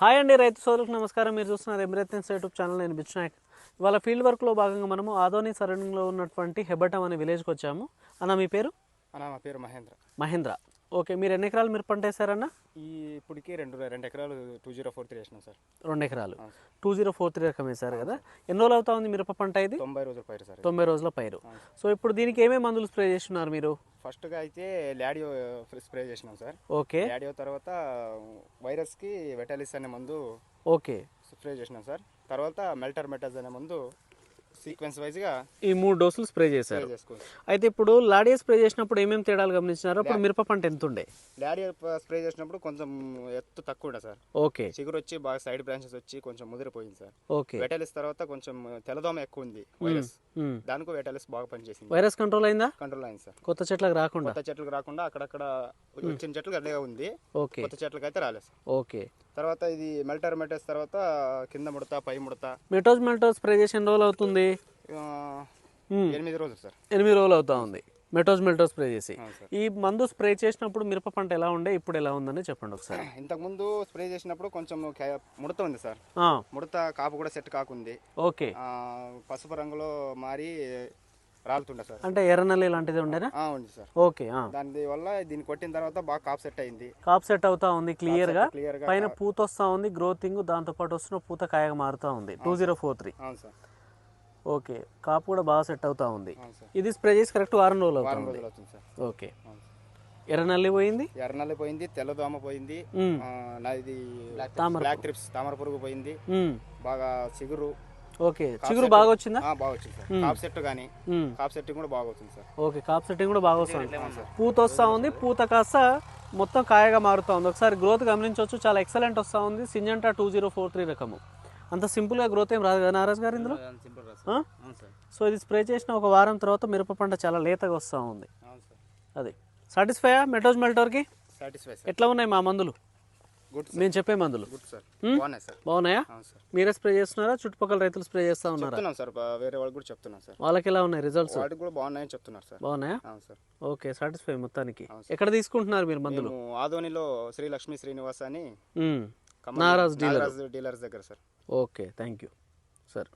Hi అండి రైతు సోదరులకు నమస్కారం. మీరు చూస్తున్నారు ఎమిరేతన్స్ యూట్యూబ్ ఛానల్. నేను బిచ్నాయక్. ఇవాళ ఫీల్డ్ వర్క్లో భాగంగా మనము ఆదోని సరౌండింగ్లో ఉన్నటువంటి హెబటం అనే విలేజ్కి వచ్చాము. అన్న మీ పేరు? అన్న మా పేరు మహేంద్ర. మహేంద్ర. ఓకే మీరు ఎన్ని ఎకరాలు మీరు పంట వేశారన్న ఈ ఇప్పటికి రెండు రెండు ఎకరాలు టూ జీరో ఫోర్ త్రీ వేసినాం సార్. రెండు ఎకరాలు. టూ జీరో ఫోర్ త్రీ రకం వేశారు కదా. ఎన్ని రోజులు అవుతా ఉంది మిరప పంట ఇది? తొంభై రోజుల పైరు సార్ తొంభై రోజుల పైరు. సో ఇప్పుడు దీనికి ఏమేమి మందులు స్ప్రే చేస్తున్నారు మీరు? ఫస్ట్గా అయితే లాడియో స్ప్రే చేసినాం సార్. ఓకే. లాడియో తర్వాత వైరస్కి వెటాలిస్ అనే మందు ఓకే. స్ప్రే చేసినాం సార్. తర్వాత మెల్టర్ మెటజ్ అనే మందు సీక్వెన్స్ వైజ్గా ఈ మూడు డోసులు స్ప్రే చేశారు. అయితే ఇప్పుడు లాడియా స్ప్రే చేసినప్పుడు ఏమేమి తేడాలు గమనించినారు? అప్పుడు మిరప పంట ఎంత ఉండే? లాడియో స్ప్రే చేసినప్పుడు కొంచెం ఎత్తు తక్కువ ఉండే సార్. ఓకే. చిగురు వచ్చి బాగా సైడ్ బ్రాంచెస్ వచ్చి కొంచెం ముదిరిపోయింది సార్. ఓకే. వెటాలిస్ తర్వాత కొంచెం తెల్లదోమ ఎక్కువ ఉంది వైరస్. దానికి వెటాలిస్ బాగా పనిచేసింది. వైరస్ కంట్రోల్ అయిందా? కంట్రోల్ అయింది సార్. కొత్త చెట్లకు రాకుండా? కొత్త చెట్లకు రాకుండా అక్కడక్కడ వచ్చిన చెట్లు అడ్డగా ఉంది. ఓకే. కొత్త చెట్లకు అయితే రాలేదు సార్. ఓకే. తర్వాత ఇది మెల్టర్ మెటేస్ తర్వాత కింద ముడత పై ముడత. మెటోజ్ మెటోజ్ స్ప్రే చేసి ఎన్ని రోజులు అవుతుంది. ఎనిమిది రోజులు సార్. ఎనిమిది రోజులు అవుతా ఉంది. మెటోజ్ మెటోజ్ స్ప్రే చేసి. ఈ మందు స్ప్రే చేసినప్పుడు మిరప పంట ఎలా ఉండే ఇప్పుడు ఎలా ఉందని చెప్పండి ఒకసారి. ఇంతకుముందు స్ప్రే చేసినప్పుడు కొంచెం ముడత ఉంది సార్. ముడత కాపు కూడా సెట్ కాకుంది. ఓకే. పసుపు రంగులో మారి రాలుతుండే సార్. అంటే ఎర్రనల్లి లాంటిది ఉండేనా? ఉంది సార్. ఓకే. దాని వల్ల దీన్ని కొట్టిన తర్వాత బాగా కాపు సెట్ అయింది. కాప్ సెట్ అవుతా ఉంది క్లియర్గా. క్లియర్గా పైన పూత వస్తా ఉంది గ్రోతింగ్ దాంతో పాటు వస్తున్న పూత కాయగా మారుతా ఉంది. Two zero four three. అవును సార్. ఓకే కాపు కూడా బాగా సెట్ అవుతా ఉంది. ఇది స్ప్రే చేసి కరెక్ట్ వారం రోజులు వారం రోజులు అవుతుంది సార్. ఓకే. ఎర్రనల్లి పోయింది? ఎర్రనల్లి పోయింది తెల్లదోమ పోయింది మ్మ్. ఆ, నా ఇది తామర బ్లాక్ ట్రిప్స్ తామర పురుగు పోయింది. బాగా చిగురు ఓకే. చిగురు బాగా వచ్చిందా బాగా వచ్చింది సార్. కాప్ సెట్ కానీ. కాప్ సెట్టింగ్ కూడా బాగా సార్. ఓకే కాప్ సెట్టింగ్ కూడా బాగా వస్తుంది. పూత వస్తూ ఉంది పూత కాస్త మొత్తం కాయగా మారుతూ ఉంది. ఒకసారి గ్రోత్ గమనించవచ్చు చాలా ఎక్సలెంట్ వస్తూ ఉంది. Syngenta two zero four three రకము. అంత సింపుల్గా గ్రోత్ ఏం రాదు కదా నారాజ్ గారు ఇందులో? సో ఇది స్ప్రే చేసిన ఒక వారం తర్వాత మిరప పంట చాలా లేతగా వస్తూ ఉంది. అది. సాటిస్ఫైయా మెటోజ్ మెల్టోర్కి? ఎట్లా ఉన్నాయి మా మందులు? మేము చెప్పే మందులు. Good sir. మ్మ్? బాగున్నాయి మీరే స్ప్రే చేస్తున్నారా? చుట్టుపక్కల రైతులు స్ప్రే చేస్తూ ఉన్నారా? సార్ వేరే వాళ్ళకి కూడా సార్. వాళ్ళకి ఎలా ఉన్నాయి రిజల్ట్స్? వాటికి కూడా బాగున్నాయని చెప్తున్నారు సార్. బాగున్నాయా? సార్. ఓకే సాటిస్ఫై మొత్తానికి. ఎక్కడ తీసుకుంటున్నారు మీరు మందులు? ఆదోనిలో శ్రీ లక్ష్మీ శ్రీనివాస్ అని నారాజ్ డీలర్. డీలర్స్ దగ్గర sir. Okay thank you sir.